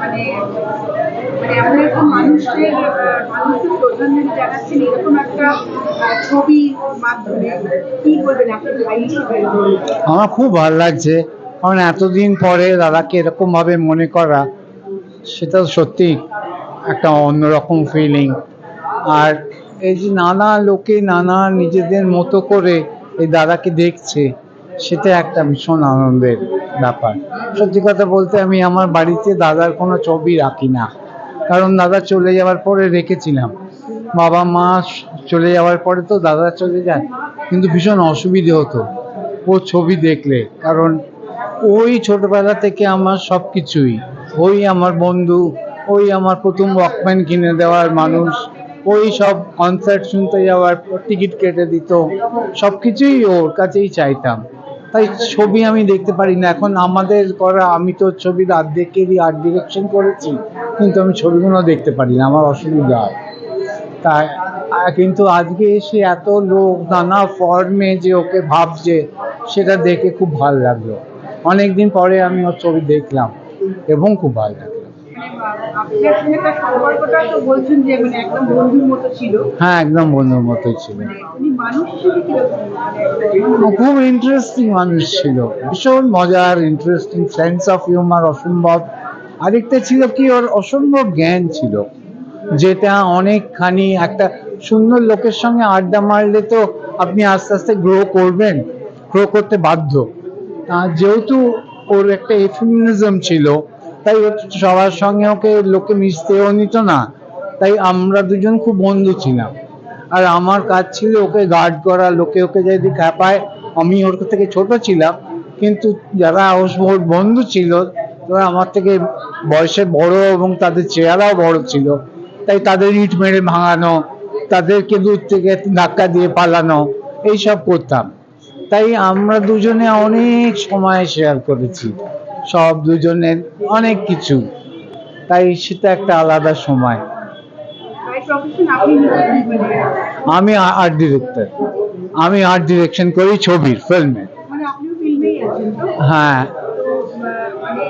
মানে মানে একটা মানুষের শ্রদ্ধাঞ্জলি জানাচ্ছেন এরকম একটা ছবির মাধ্যমে। কি বলবেন আপনার আমার খুব ভালো লাগছে। কারণ এতদিন পরে দাদাকে এরকম ভাবে মনে করা, সেটা সত্যি একটা অন্যরকম ফিলিং আর এই যে নানা লোকে নানা নিজেদের মতো করে এই দাদাকে দেখছে, সেটা একটা ভীষণ আনন্দের। ব্যাপার। সত্যি কথা বলতে আমি আমার বাড়িতে দাদার কোনো ছবি রাখি না। কারণ দাদা চলে যাওয়ার পরে রেখেছিলাম। বাবা, মা চলে যাওয়ার পরে তো দাদা চলে যায়। কিন্তু ভীষণ অসুবিধে হতো ও ছবি দেখলে। কারণ ওই ছোটবেলা থেকে আমার সব কিছুই। ওই আমার বন্ধু, ওই আমার প্রথম ওয়াকম্যান কিনে দেওয়ার মানুষ, ওই সব কনসার্ট শুনতে যাওয়ার টিকিট কেটে দিত। সব কিছুই ওর কাছেই চাইতাম। তাই ছবি আমি দেখতে পারি না। এখন আমাদের করা, আমি তো ছবির দিয়ে আর্ট ডিরেকশন করেছি, কিন্তু আমি ছবিগুলো দেখতে পারি না, আমার অসুবিধা হয়। তাই কিন্তু আজকে এসে এত লোক, নানা ফর্মে যে ওকে ভাবছে, সেটা দেখে খুব ভালো লাগল। অনেকদিন পরে আমি ওর ছবি দেখলাম, এবং খুব ভালো লাগল। হ্যাঁ একদম বন্ধুর মতোই ছিল। কীরকম? মানে খুব ইন্টারেস্টিং মানুষ ছিল। ভীষণ মজার ইন্টারেস্টিং সেন্স অফ হিউমার অসম্ভব। আরেকটা ছিল কি ওর অসম্ভব জ্ঞান ছিল। যেটা অনেকখানি একটা সুন্দর লোকের সঙ্গে আড্ডা মারলে তো আপনি আস্তে আস্তে গ্রো করবেন গ্রো করতে বাধ্য। যেহেতু ওর একটা এফিমিনিজম ছিল তাই সবার সঙ্গে ওকে লোকে মিশতেও নিত না। তাই আমরা দুজন খুব বন্ধু ছিলাম। আর আমার কাজ ছিল ওকে গার্ড করা, লোকে ওকে যদি খ্যাপায় আমি ওর থেকে ছোট ছিলাম। কিন্তু যারা ওর বন্ধু ছিল, তারা আমার থেকে বয়সে বড় এবং তাদের চেহারাও বড় ছিল। তাই তাদের ইট মেরে ভাঙানো, তাদেরকে দূর থেকে ধাক্কা দিয়ে পালানো, এইসব করতাম। তাই আমরা দুজনে অনেক সময় শেয়ার করেছি। সব দুজনের অনেক কিছু। তাই সেটা একটা আলাদা সময়। আমি আর্ট ডিরেক্টর আমি আর্ট ডিরেকশন করি ছবির ফিল্মে মানে হ্যাঁ। মানে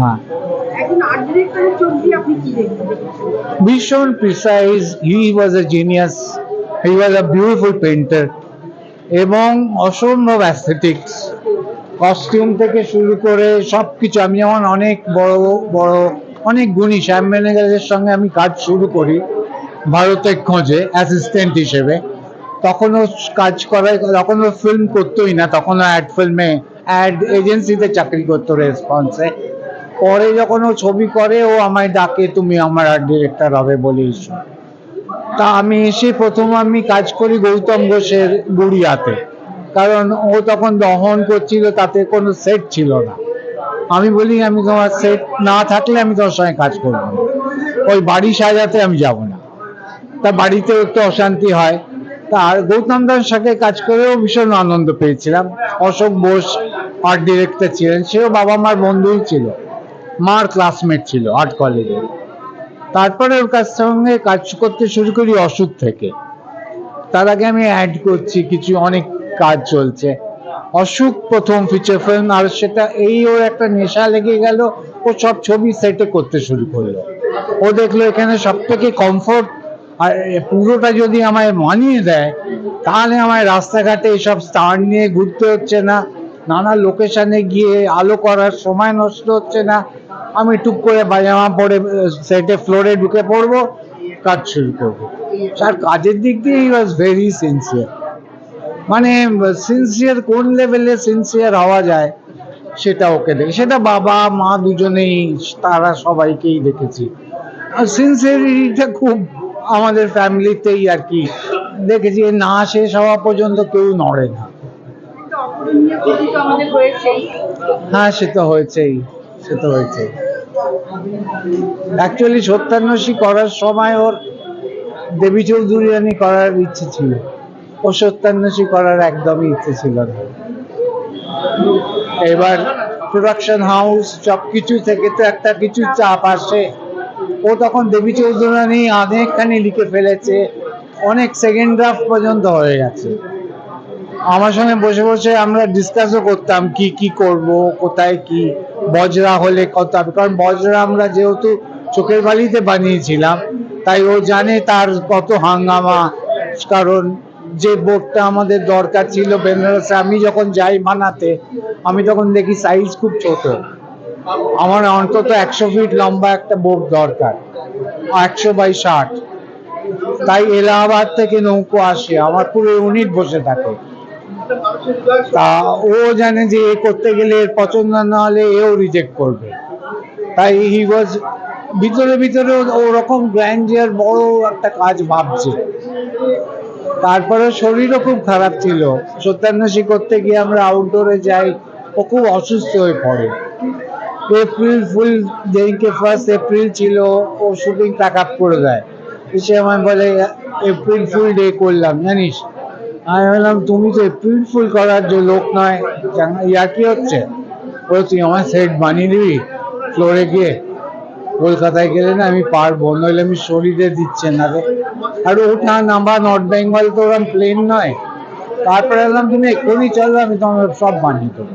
হ্যাঁ। ভীষণ precise he was a genius he was a beautiful painter এবং অসম্ভব অ্যাস্থেটিক্স কস্টিউম থেকে শুরু করে সব কিছু আমি যেমন অনেক বড় বড়, অনেক গুণী শ্যাম ম্যানেজারের সঙ্গে আমি কাজ শুরু করি ভারতের খোঁজে অ্যাসিস্ট্যান্ট হিসেবে। তখনও কাজ করায়, তখনও ফিল্ম করতোই না, তখনও অ্যাড ফিল্মে অ্যাড এজেন্সিতে চাকরি করতো রেসপন্সে পরে যখন ও ছবি করে, ও আমায় ডাকে, তুমি আমার আর্ট ডিরেক্টর হবে বলে তা আমি এসে প্রথম আমি কাজ করি গৌতম ঘোষের গুড়িয়াতে। কারণ ও তখন দহন করছিল, তাতে কোনো সেট ছিল না। আমি বলি, আমি তোমার সেট না থাকলে আমি তোমার সঙ্গে কাজ করব না। ওই বাড়ি সাজাতে আমি যাব না। তা বাড়িতেও একটু অশান্তি হয়। তা আর গৌতম দার সাথে কাজ করেও ভীষণ আনন্দ পেয়েছিলাম। অশোক বোস আর্ট ডিরেক্টর ছিলেন, সেও বাবা মার বন্ধুই ছিল। মার ক্লাসমেট ছিল আর্ট কলেজে তারপরে ওর কাছ সঙ্গে কাজ করতে শুরু করি অসুখ থেকে। তার আগে আমি অ্যাড করছি, কিছু অনেক কাজ চলছে। অসুখ প্রথম ফিচার ফিল্ম আর সেটা এই ওর একটা নেশা লেগে গেল, ও সব ছবি সেটে করতে শুরু করল। ও দেখল এখানে সব থেকে কমফোর্ট আর পুরোটা যদি আমায় মানিয়ে দেয়, তাহলে আমায় রাস্তাঘাটে এইসব স্টার নিয়ে ঘুরতে হচ্ছে না, নানা লোকেশনে গিয়ে আলো করার সময় নষ্ট হচ্ছে না আমি টুক করে পাজামা পরে সেটে ফ্লোরে ঢুকে পড়ব কাজ শুরু করব। আর কাজের দিক দিয়ে ই ওয়াজ ভেরি সিনসিয়ার মানে সিনসিয়ার কোন লেভেলে সিনসিয়ার হওয়া যায় সেটা ওকে দেখে সেটা বাবা মা দুজনেই তারা সবাইকেই দেখেছি। আর সিনসিয়ারিটিটা খুব আমাদের ফ্যামিলিতেই আর কি। দেখেছি না শেষ হওয়া পর্যন্ত কেউ নড়ে না। হ্যাঁ সে তো হয়েছেই সে তো হয়েছেই। অ্যাকচুয়ালি সত্যান্বেষী করার সময় ওর দেবী চৌধুরিয়ানি করার ইচ্ছে ছিল। ও সত্যান্বেষী করার একদমই ইচ্ছে ছিল না। এবার প্রোডাকশন হাউস সব কিছু থেকে তো একটা কিছু চাপ আসে। ও তখন দেবী চৌধুরানী অনেকখানি লিখে ফেলেছে। অনেক সেকেন্ড ড্রাফট পর্যন্ত হয়ে গেছে। আমার সঙ্গে বসে বসে আমরা ডিসকাসও করতাম কি কি করব, কোথায় কি, বজরা হলে কত হবে? কারণ বজরা আমরা যেহেতু চোখের বালিতে বানিয়েছিলাম, তাই ও জানে তার কত হাঙ্গামা। কারণ যে বোর্ডটা আমাদের দরকার ছিল বেনারসে, আমি যখন যাই বানাতে আমি তখন দেখি সাইজ খুব ছোট। আমার অন্তত একশো ফিট লম্বা একটা বোর্ড দরকার, একশো বাই ষাট। তাই এলাহাবাদ থেকে নৌকো আসে, আমার পুরো ইউনিট বসে থাকে। তা ও জানে যে এ করতে গেলে এর পছন্দ না হলে এও রিজেক্ট করবে। তাই হি ওয়াজ ভিতরে ভিতরে ওরকম গ্র্যান্ডিয়ার বড় একটা কাজ ভাবছে। তারপরে শরীরও খুব খারাপ ছিল। সত্যান্বেষী করতে গিয়ে আমরা আউটডোরে যাই, ও খুব অসুস্থ হয়ে পড়ে। এপ্রিল ফুল যেদিনকে ফার্স্ট এপ্রিল ছিল, ও শুটিং আপ করে দেয়। এসে আমায় বলে এপ্রিল ফুল ডে করলাম, জানিস? আমি বললাম তুমি তো এপ্রিল ফুল করার যে লোক নয় ইয়া কি হচ্ছে? বলে, তুই আমার সেট বানিয়ে দিবি ফ্লোরে গিয়ে? কলকাতায় গেলে না আমি পারব, নইলে আমি শরীরে দিচ্ছে না রে। আর ওঠা নামা নর্থ বেঙ্গল তো ওরকম প্লেন নয়। তারপরে বললাম তুমি এক্ষুনি চলো, আমি তোমার সব বানিয়ে দেবো।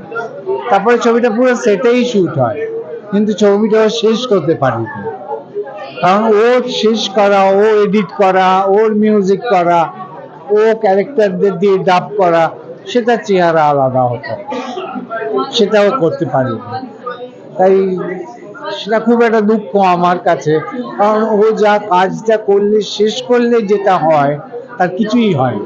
তারপরে ছবিটা পুরো সেটেই শুট হয়, কিন্তু ছবিটা ও শেষ করতে পারিনি। কারণ ও শেষ করা, ও এডিট করা, ওর মিউজিক করা ও ক্যারেক্টারদের দিয়ে ডাব করা, সেটা চেহারা আলাদা হতো। সেটাও করতে পারি। তাই সেটা খুব একটা দুঃখ আমার কাছে। কারণ ও যা কাজটা করলে, শেষ করলে যেটা হয়, তার কিছুই হয়